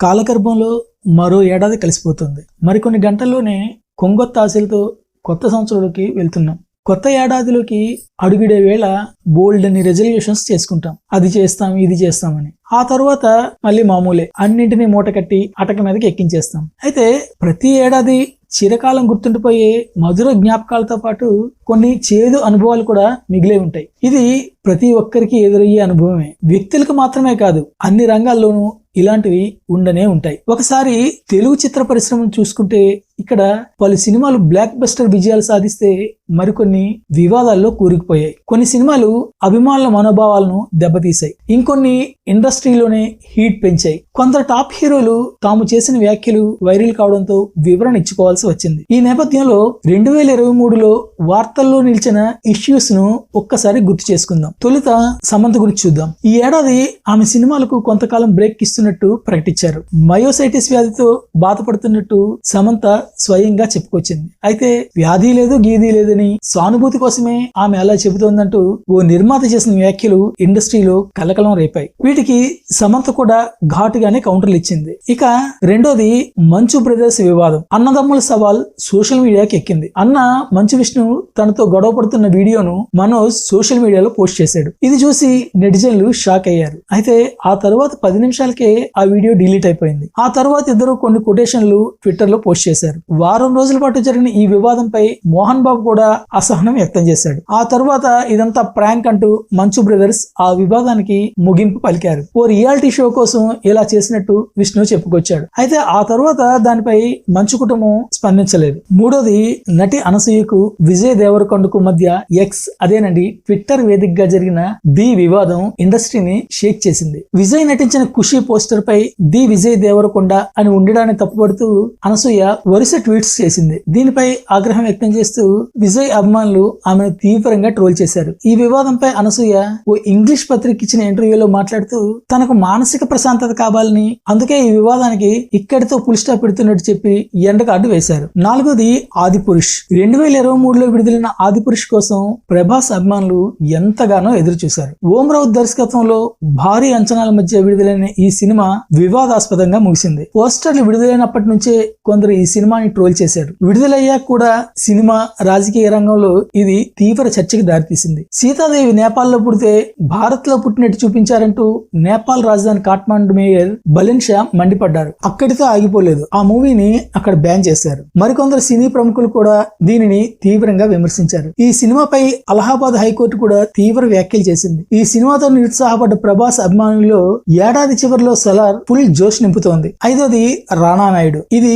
కాలగర్భంలో మరో ఏడాది కలిసిపోతుంది. మరికొన్ని గంటల్లోనే కొంగొత్త ఆశలతో కొత్త సంవత్సరంలోకి వెళ్తున్నాం. కొత్త ఏడాదిలోకి అడుగుడే వేళ బోల్డ్ అని రెజల్యూషన్స్ చేసుకుంటాం. అది చేస్తాం ఇది చేస్తామని. ఆ తర్వాత మళ్ళీ మామూలే. అన్నింటినీ మూట కట్టి అటక మీదకి ఎక్కించేస్తాం. అయితే ప్రతి ఏడాది చిరకాలం గుర్తుండిపోయే మధుర జ్ఞాపకాలతో పాటు కొన్ని చేదు అనుభవాలు కూడా మిగిలే ఉంటాయి. ఇది ప్రతి ఒక్కరికి ఎదురయ్యే అనుభవమే. వ్యక్తులకు మాత్రమే కాదు అన్ని రంగాల్లోనూ ఇలాంటివి ఉండనే ఉంటాయి. ఒకసారి తెలుగు చిత్ర పరిశ్రమను చూసుకుంటే ఇక్కడ పలు సినిమాలు బ్లాక్ బస్టర్ విజయాలు సాధిస్తే మరికొన్ని వివాదాల్లో కూరుకుపోయాయి. కొన్ని సినిమాలు అభిమానుల మనోభావాలను దెబ్బతీశాయి. ఇంకొన్ని ఇండస్ట్రీలోనే హీట్ పెంచాయి. కొందరు టాప్ హీరోలు తాము చేసిన వ్యాఖ్యలు వైరల్ కావడంతో వివరణ ఇచ్చుకోవాల్సి వచ్చింది. ఈ నేపథ్యంలో రెండు వేల ఇరవై మూడులో వార్తల్లో నిలిచిన ఇష్యూస్ను ఒక్కసారి గుర్తు చేసుకుందాం. తొలుత సమంత గురించి చూద్దాం. ఈ ఏడాది ఆమె సినిమాలకు కొంతకాలం బ్రేక్ ఇస్తున్నట్టు ప్రకటించారు. మయోసైటిస్ వ్యాధితో బాధపడుతున్నట్టు సమంత స్వయంగా చెప్పుకొచ్చింది. అయితే వ్యాధి లేదు గీది లేదని సానుభూతి కోసమే ఆమె అలా చెబుతోందంటూ ఓ నిర్మాత చేసిన వ్యాఖ్యలు ఇండస్ట్రీలో కలకలం రేపాయి. వీటికి సమంత కూడా ఘాటుగానే కౌంటర్లు ఇచ్చింది. ఇక రెండోది మంచు బ్రదర్స్ వివాదం. అన్నదమ్ముల సవాల్ సోషల్ మీడియాకి ఎక్కింది. అన్న మంచు విష్ణు తనతో గొడవ పడుతున్న వీడియోను మనోజ్ సోషల్ మీడియాలో పోస్ట్ చేశాడు. ఇది చూసి నెటిజన్లు షాక్ అయ్యారు. అయితే ఆ తర్వాత పది నిమిషాలకే ఆ వీడియో డిలీట్ అయిపోయింది. ఆ తర్వాత ఇద్దరు కొన్ని కొటేషన్లు ట్విట్టర్లో పోస్ట్ చేశారు. వారం రోజుల పాటు జరిగిన ఈ వివాదంపై మోహన్ బాబు కూడా అసహనం వ్యక్తం చేశాడు. ఆ తర్వాత ఇదంతా ప్రాంక్ అంటూ మంచు బ్రదర్స్ ఆ వివాదానికి ముగింపు పలికారు. ఓ రియాలిటీ షో కోసం ఇలా చేసినట్టు విష్ణు చెప్పుకొచ్చాడు. అయితే ఆ తర్వాత దానిపై మంచు కుటుంబం స్పందించలేదు. మూడోది నటి అనసూయకు విజయ్ దేవరకొండకు మధ్య ఎక్స్ అదేనండి ట్విట్టర్ వేదికగా జరిగిన ది వివాదం ఇండస్ట్రీని షేక్ చేసింది. విజయ్ నటించిన ఖుషి పోస్టర్ పై ది విజయ్ దేవరకొండ అని ఉండడానికి తప్పుపడుతూ అనసూయ వరుస ట్వీట్స్ చేసింది. దీనిపై ఆగ్రహం వ్యక్తం చేస్తూ విజయ్ అభిమానులు ఆమెను తీవ్రంగా ట్రోల్ చేశారు. ఈ వివాదంపై అనసూయ ఓ ఇంగ్లీష్ పత్రిక ఇచ్చిన ఇంటర్వ్యూలో మాట్లాడుతూ తనకు మానసిక ప్రశాంతత కావాలని అందుకే ఈ వివాదానికి ఇక్కడితో పుల్ స్టాప్ పెడుతున్నట్టు చెప్పి ఎండకార్డు వేశారు. నాలుగోది ఆదిపురుష్ రెండు వేల ఇరవై మూడులో విడుదలైన ఆదిపురుష్ కోసం ప్రభాస్ అభిమానులు ఎంతగానో ఎదురు చూశారు ఓం రావు దర్శకత్వంలో భారీ అంచనాల మధ్య విడుదలైన ఈ సినిమా వివాదాస్పదంగా ముగిసింది. పోస్టర్లు విడుదలైనప్పటి నుంచే కొందరు ఈ సినిమా సినిమాని ట్రోల్ చేశారు విడుదలయ్యాక కూడా సినిమా రాజకీయ రంగంలో ఇది తీవ్ర చర్చకి దారితీసింది. సీతాదేవి నేపాల్లో పుడితే భారత్లో పుట్టినట్టు చూపించారంటూ నేపాల్ రాజధాని కాఠ్మాండు మేయర్ బలిన్ షా మండిపడ్డారు. అక్కడితో ఆగిపోలేదు. ఆ మూవీని అక్కడ బ్యాన్ చేశారు. మరికొందరు సినీ ప్రముఖులు కూడా దీనిని తీవ్రంగా విమర్శించారు. ఈ సినిమాపై అలహాబాద్ హైకోర్టు కూడా తీవ్ర వ్యాఖ్యలు చేసింది. ఈ సినిమాతో నిరుత్సాహపడ్డ ప్రభాస్ అభిమానుల్లో ఏడాది చివరిలో సలార్ ఫుల్ జోష్ నింపుతోంది. ఐదోది రాణా నాయుడు. ఇది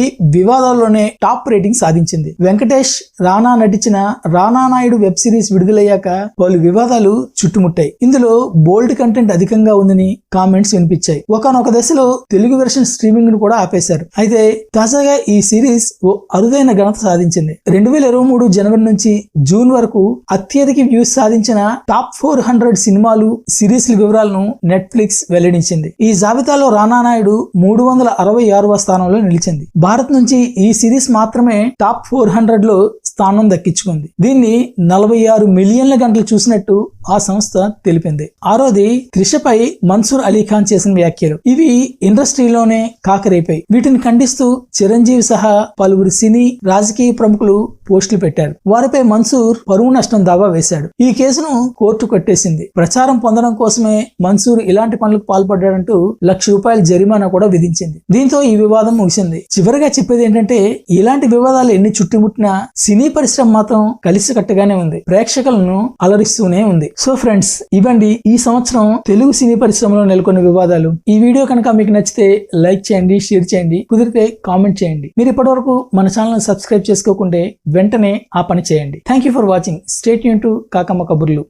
త్వరలోనే టాప్ రేటింగ్ సాధించింది. వెంకటేష్ రానా నటించిన రానా నాయుడు వెబ్ సిరీస్ విడుదలయ్యాక పలు వివాదాలు చుట్టుముట్టాయి. ఇందులో బోల్డ్ కంటెంట్ అధికంగా ఉందని కామెంట్స్ వినిపించాయి. ఒకనొక దశలో తెలుగు వెర్షన్ స్ట్రీమింగ్ను కూడా ఆపేశారు. అయితే తాజాగా ఈ సిరీస్ ఓ అరుదైన ఘనత సాధించింది. రెండు వేల ఇరవై మూడు జనవరి నుంచి జూన్ వరకు అత్యధిక వ్యూస్ సాధించిన టాప్ ఫోర్ హండ్రెడ్ సినిమాలు సిరీస్ల వివరాలను నెట్ఫ్లిక్స్ వెల్లడించింది. ఈ జాబితాలో రానా నాయుడు మూడు వందల అరవై ఆరవ స్థానంలో నిలిచింది. భారత్ నుంచి ఈ సిరీస్ మాత్రమే టాప్ ఫోర్ హండ్రెడ్లో స్థానం దక్కించుకుంది. దీన్ని నలభై ఆరు మిలియన్ల గంటలు చూసినట్టు ఆ సంస్థ తెలిపింది. ఆరోది త్రిషపై మన్సూర్ అలీ ఖాన్ చేసిన వ్యాఖ్యలు. ఇవి ఇండస్ట్రీలోనే కాకరైపోయి వీటిని ఖండిస్తూ చిరంజీవి సహా పలువురు సినీ రాజకీయ ప్రముఖులు పోస్టులు పెట్టారు. వారిపై మన్సూర్ పరువు నష్టం దావా వేశాడు. ఈ కేసును కోర్టు కట్టేసింది. ప్రచారం పొందడం కోసమే మన్సూర్ ఇలాంటి పనులకు పాల్పడ్డాడంటూ లక్ష రూపాయల జరిమానా కూడా విధించింది. దీంతో ఈ వివాదం ముగిసింది. చివరిగా చెప్పేది ఏంటంటే ఇలాంటి వివాదాలు ఎన్ని చుట్టుముట్టినా సినీ పరిశ్రమ మాత్రం కలిసి కట్టగానే ఉంది. ప్రేక్షకులను అలరిస్తూనే ఉంది. సో ఫ్రెండ్స్ ఇవ్వండి ఈ సంవత్సరం తెలుగు సినీ పరిశ్రమలో నెలకొన్న వివాదాలు. ఈ వీడియో కనుక మీకు నచ్చితే లైక్ చేయండి షేర్ చేయండి కుదిరితే కామెంట్ చేయండి. మీరు ఇప్పటివరకు మన ఛానల్ సబ్స్క్రైబ్ చేసుకోకుంటే వెంటనే ఆ పని చేయండి. Thank you for watching. Stay Yoon to Kakamma కబుర్లు.